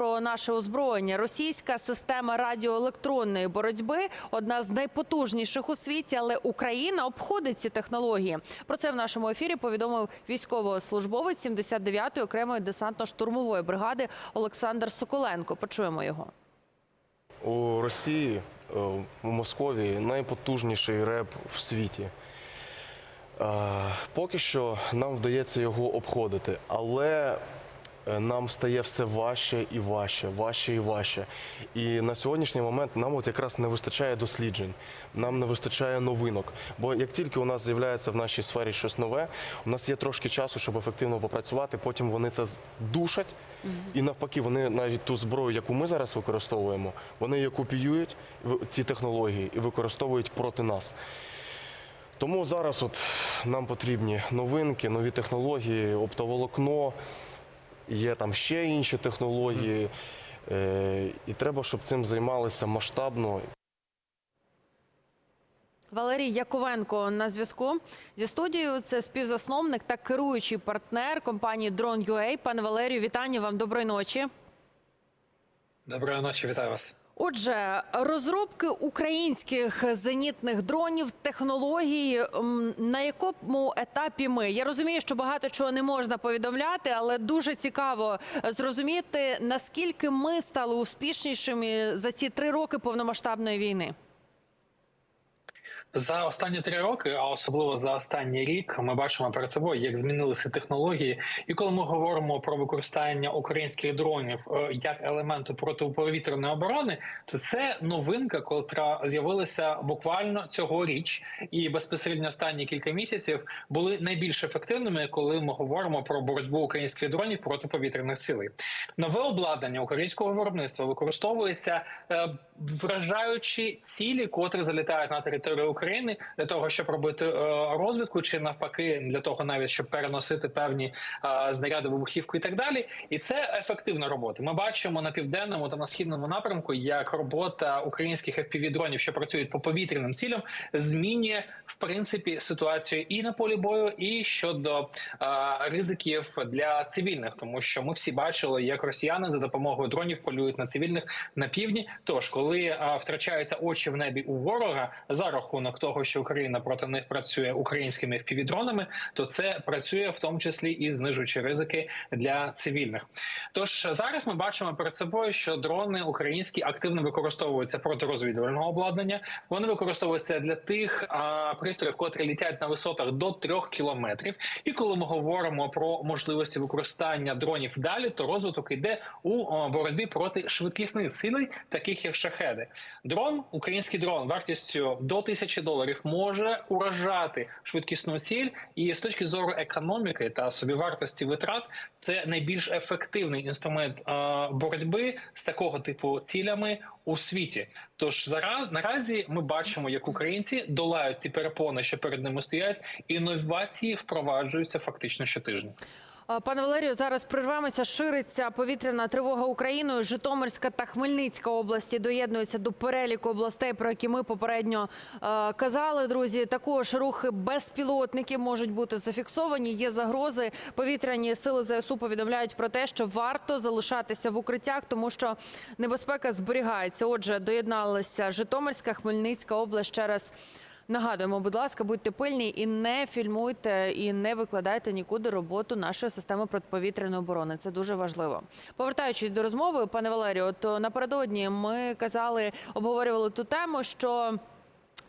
Про наше озброєння російська система радіоелектронної боротьби одна з найпотужніших у світі, але Україна обходить ці технології. Про це в нашому ефірі повідомив військовослужбовець 79-ї окремої десантно-штурмової бригади Олександр Соколенко. Почуємо його. У Росії е, у Московії найпотужніший реп в світі. Е, Поки що нам вдається його обходити, але нам стає все важче і важче, важче і важче. І на сьогоднішній момент нам от якраз не вистачає досліджень, нам не вистачає новинок. Бо як тільки у нас з'являється в нашій сфері щось нове, у нас є трошки часу, щоб ефективно попрацювати. Потім вони це душать, і навпаки, вони навіть ту зброю, яку ми зараз використовуємо, вони її копіюють ці технології і використовують проти нас. Тому зараз от нам потрібні новинки, нові технології, оптоволокно, є там ще інші технології. Е, І треба, щоб цим займалися масштабно. Валерій Яковенко на зв'язку зі студією. Це співзасновник та керуючий партнер компанії Drone.ua. Пане Валерію, вітання вам. Доброї ночі. Доброї ночі, вітаю вас. Отже, розробки українських зенітних дронів, технології на якому етапі ми? Я розумію, що багато чого не можна повідомляти, але дуже цікаво зрозуміти, наскільки ми стали успішнішими за ці три роки повномасштабної війни. За останні три роки, а особливо за останній рік, ми бачимо перед собою, як змінилися технології. І коли ми говоримо про використання українських дронів е, як елементу протиповітряної оборони, то це новинка, котра з'явилася буквально цьогоріч, і безпосередньо останні кілька місяців були найбільш ефективними, коли ми говоримо про боротьбу українських дронів проти повітряних цілей. Нове обладнання українського виробництва використовується е, вражаючи цілі, котрі залітають на територію України для того, щоб робити е, розвідку, чи навпаки, для того, навіть щоб переносити певні е, знаряди вибухівку і так далі. І це ефективна робота. Ми бачимо на південному та на східному напрямку, як робота українських fpv дронів, що працюють по повітряним цілям, змінює в принципі ситуацію і на полі бою, і щодо е, ризиків для цивільних, тому що ми всі бачили, як росіяни за допомогою дронів полюють на цивільних на півдні. Тож, коли втрачаються очі в небі у ворога за рахунок того, що Україна проти них працює українськими FPV-дронами, то це працює в тому числі і знижуючи ризики для цивільних. Тож зараз ми бачимо перед собою, що дрони українські активно використовуються проти розвідувального обладнання. Вони використовуються для тих а, пристроїв, котрі літають на висотах до трьох кілометрів. І коли ми говоримо про можливості використання дронів далі, то розвиток йде у боротьбі проти швидкісних цілей, таких як шахеди. Дрон, український дрон, вартістю до тисячі доларів може уражати швидкісну ціль, і з точки зору економіки та собівартості витрат, це найбільш ефективний інструмент боротьби з такого типу цілями у світі. Тож зараз наразі ми бачимо, як українці долають ці перепони, що перед ними стоять, інновації впроваджуються фактично щотижня. А, Пане Валерію, зараз прервемося. Шириться повітряна тривога Україною. Житомирська та Хмельницька області доєднуються до переліку областей, про які ми попередньо е, казали. Друзі, також рухи безпілотників можуть бути зафіксовані. Є загрози. Повітряні сили ЗСУ повідомляють про те, що варто залишатися в укриттях, тому що небезпека зберігається. Отже, доєдналися Житомирська, Хмельницька область ще раз. Нагадуємо, будь ласка, будьте пильні і не фільмуйте і не викладайте нікуди роботу нашої системи протиповітряної оборони. Це дуже важливо. Повертаючись до розмови, пане Валерію, то напередодні ми казали, обговорювали ту тему, що.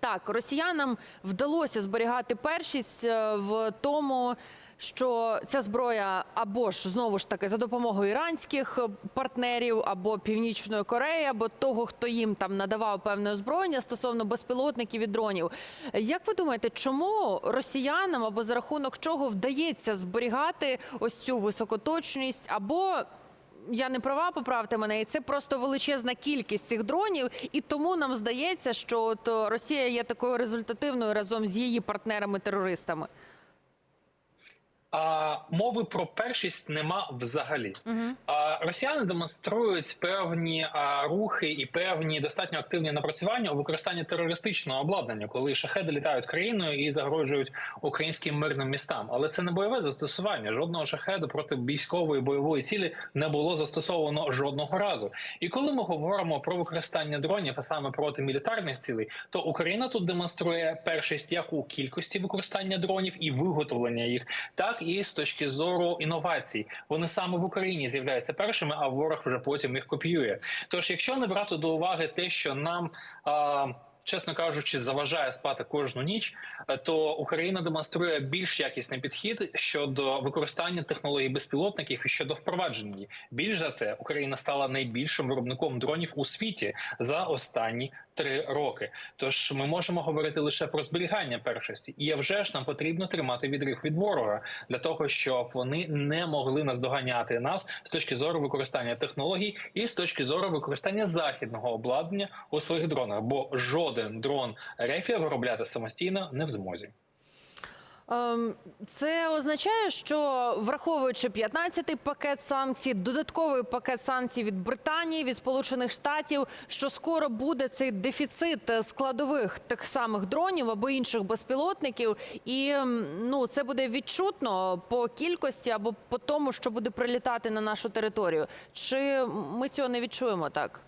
Так, росіянам вдалося зберігати першість е, в тому, що ця зброя або ж знову ж таки за допомогою іранських партнерів, або Північної Кореї, або того, хто їм там надавав певне озброєння стосовно безпілотників і дронів. Як ви думаєте, чому росіянам або за рахунок чого вдається зберігати ось цю високоточність, або я не права, поправте мене, і це просто величезна кількість цих дронів, і тому нам здається, що от Росія є такою результативною разом з її партнерами-терористами. А, мови про першість нема взагалі. А, росіяни демонструють певні а, рухи і певні достатньо активні напрацювання у використанні терористичного обладнання, коли шахеди літають країною і загрожують українським мирним містам. Але це не бойове застосування. Жодного шахеду проти військової бойової цілі не було застосовано жодного разу. І коли ми говоримо про використання дронів, а саме проти мілітарних цілей, то Україна тут демонструє першість як у кількості використання дронів і виготовлення їх, так і з точки зору інновацій. Вони саме в Україні з'являються першими, а ворог вже потім їх копіює. Тож, якщо не брати до уваги те, що нам а, чесно кажучи, заважає спати кожну ніч, е, то Україна демонструє більш якісний підхід щодо використання технологій безпілотників і щодо впровадження. Більш за те, Україна стала найбільшим виробником дронів у світі за останні три роки. Тож ми можемо говорити лише про зберігання першості, і вже ж нам потрібно тримати відрив від ворога для того, щоб вони не могли наздоганяти нас з точки зору використання технологій і з точки зору використання західного обладнання у своїх дронах, бо жоден дрон Рефія виробляти самостійно не в змозі. Ем, Це означає, що враховуючи 15-й пакет санкцій, додатковий пакет санкцій від Британії, від Сполучених Штатів, що скоро буде цей дефіцит складових тих самих дронів або інших безпілотників, і ем, ну це буде відчутно по кількості або по тому, що буде прилітати на нашу територію. Чи ми цього не відчуємо так?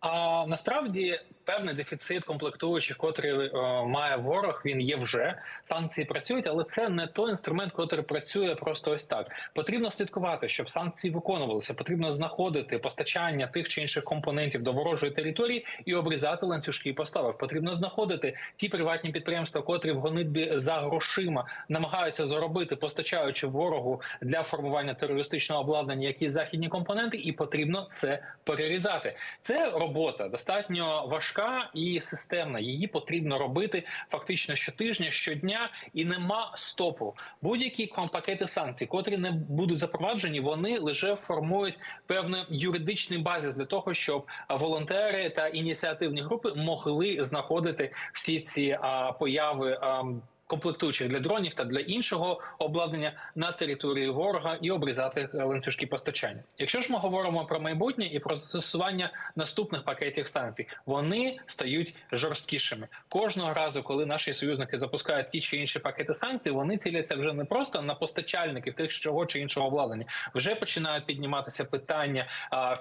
А насправді певний дефіцит комплектуючих, котрий е, має ворог, він є вже санкції працюють, але це не той інструмент, котрий працює просто ось так. Потрібно слідкувати, щоб санкції виконувалися. Потрібно знаходити постачання тих чи інших компонентів до ворожої території і обрізати ланцюжки поставок. Потрібно знаходити ті приватні підприємства, котрі в гонитбі за грошима намагаються заробити, постачаючи ворогу для формування терористичного обладнання якісь західні компоненти, і потрібно це перерізати. Це робота достатньо важка і системна. Її потрібно робити фактично щотижня, щодня, і нема стопу. Будь-які пакети санкцій, котрі не будуть запроваджені, вони лише формують певний юридичний базис для того, щоб волонтери та ініціативні групи могли знаходити всі ці а, появи. А, Комплектуючих для дронів та для іншого обладнання на території ворога і обрізати ланцюжки постачання. Якщо ж ми говоримо про майбутнє і про застосування наступних пакетів санкцій, вони стають жорсткішими кожного разу, коли наші союзники запускають ті чи інші пакети санкцій, вони ціляться вже не просто на постачальників тих чого чи іншого обладнання. Вже починають підніматися питання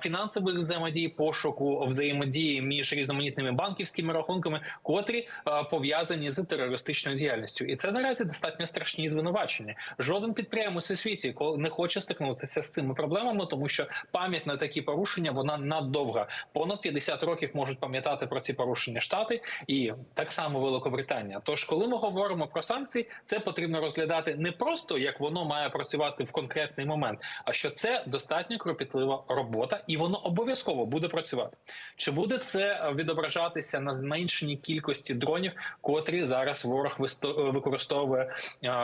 фінансових взаємодій, пошуку взаємодії між різноманітними банківськими рахунками, котрі пов'язані з терористичною діяльністю, і це наразі достатньо страшні звинувачення. Жоден підприємець у світі не хоче стикнутися з цими проблемами, тому що пам'ять на такі порушення вона наддовга. Понад 50 років можуть пам'ятати про ці порушення штати і так само Великобританія. Тож, коли ми говоримо про санкції, це потрібно розглядати не просто як воно має працювати в конкретний момент, а що це достатньо кропітлива робота, і воно обов'язково буде працювати. Чи буде це відображатися на зменшеній кількості дронів, котрі зараз ворог висто- використовує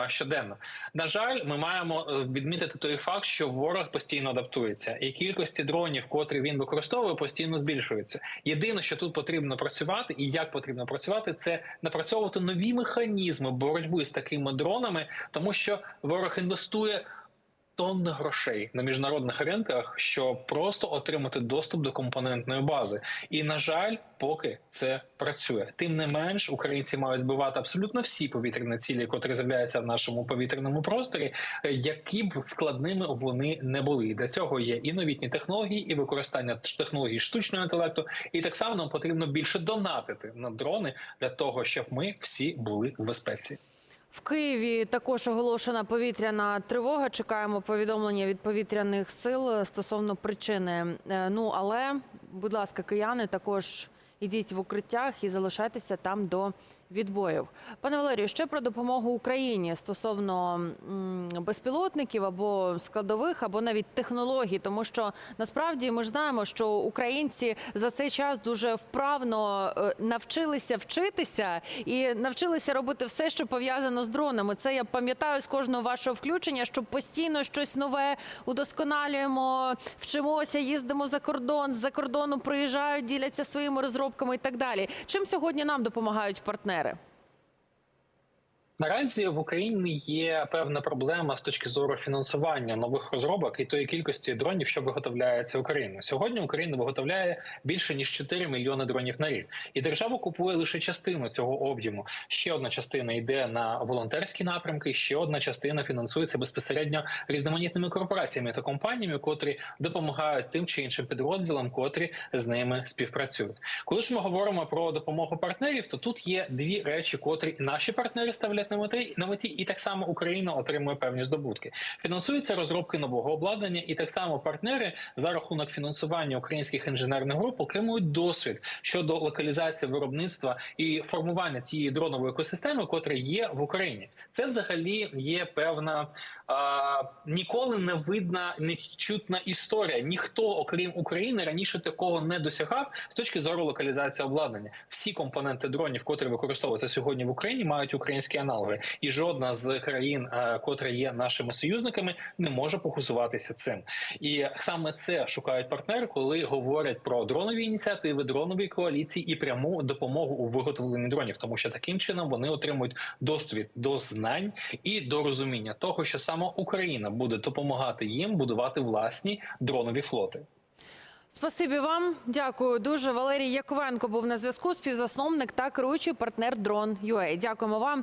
щоденно? На жаль, ми маємо е, відмітити той факт, що ворог постійно адаптується, і кількості дронів, котрі він використовує, постійно збільшується. Єдине, що тут потрібно працювати, і як потрібно працювати, це напрацьовувати нові механізми боротьби з такими дронами, тому що ворог інвестує. Тонни грошей на міжнародних ринках, щоб просто отримати доступ до компонентної бази, і на жаль, поки це працює. Тим не менш, українці мають збивати абсолютно всі повітряні цілі, котрі з'являються в нашому повітряному просторі, е, які б складними вони не були. Для цього є і новітні технології, і використання технологій штучного інтелекту. І так само нам потрібно більше донатити на дрони для того, щоб ми всі були в безпеці. В Києві також оголошена повітряна тривога. Чекаємо повідомлення від повітряних сил стосовно причини. Е, Ну але, будь ласка, кияни також ідіть в укриттях і залишайтеся там до відбоїв. Пане Валерію, ще про допомогу Україні стосовно безпілотників або складових, або навіть технологій, тому що насправді ми ж знаємо, що українці за цей час дуже вправно е, навчилися вчитися і навчилися робити все, що пов'язано з дронами. Це я пам'ятаю з кожного вашого включення, що постійно щось нове удосконалюємо, вчимося, їздимо за кордон, з-за кордону приїжджають, діляться своїми розробками і так далі. Чим сьогодні нам допомагають партнери? Наразі в Україні є певна проблема з точки зору фінансування нових розробок і тої кількості дронів, що виготовляється Україною. Сьогодні Україна виготовляє більше ніж 4 мільйони дронів на рік, і держава купує лише частину цього об'єму. Ще одна частина йде на волонтерські напрямки. Ще одна частина фінансується безпосередньо різноманітними корпораціями та компаніями, котрі допомагають тим чи іншим підрозділам, котрі з ними співпрацюють. Коли ж ми говоримо про допомогу партнерів, то тут є дві речі, котрі наші партнери ставлять на меті, на меті, і так само Україна отримує певні здобутки. Фінансуються розробки нового обладнання, і так само партнери за рахунок фінансування українських інженерних груп отримують досвід щодо локалізації виробництва і формування цієї дронової екосистеми, котра є в Україні. Це взагалі є певна а, ніколи не видна, не чутна історія. Ніхто, окрім України, раніше такого не досягав з точки зору локалізації обладнання. Всі компоненти дронів, котрі використовуються сьогодні в Україні, мають українські аналоги, і жодна з країн, е, котра є нашими союзниками, не може похизуватися цим. І саме це шукають партнери, коли говорять про дронові ініціативи, дронові коаліції і пряму допомогу у виготовленні дронів, тому що таким чином вони отримують досвід до знань і до розуміння того, що саме Україна буде допомагати їм будувати власні дронові флоти. Спасибі вам, дякую дуже. Валерій Яковенко був на зв'язку, співзасновник та керуючий партнер Дрон.ua. Дякуємо вам.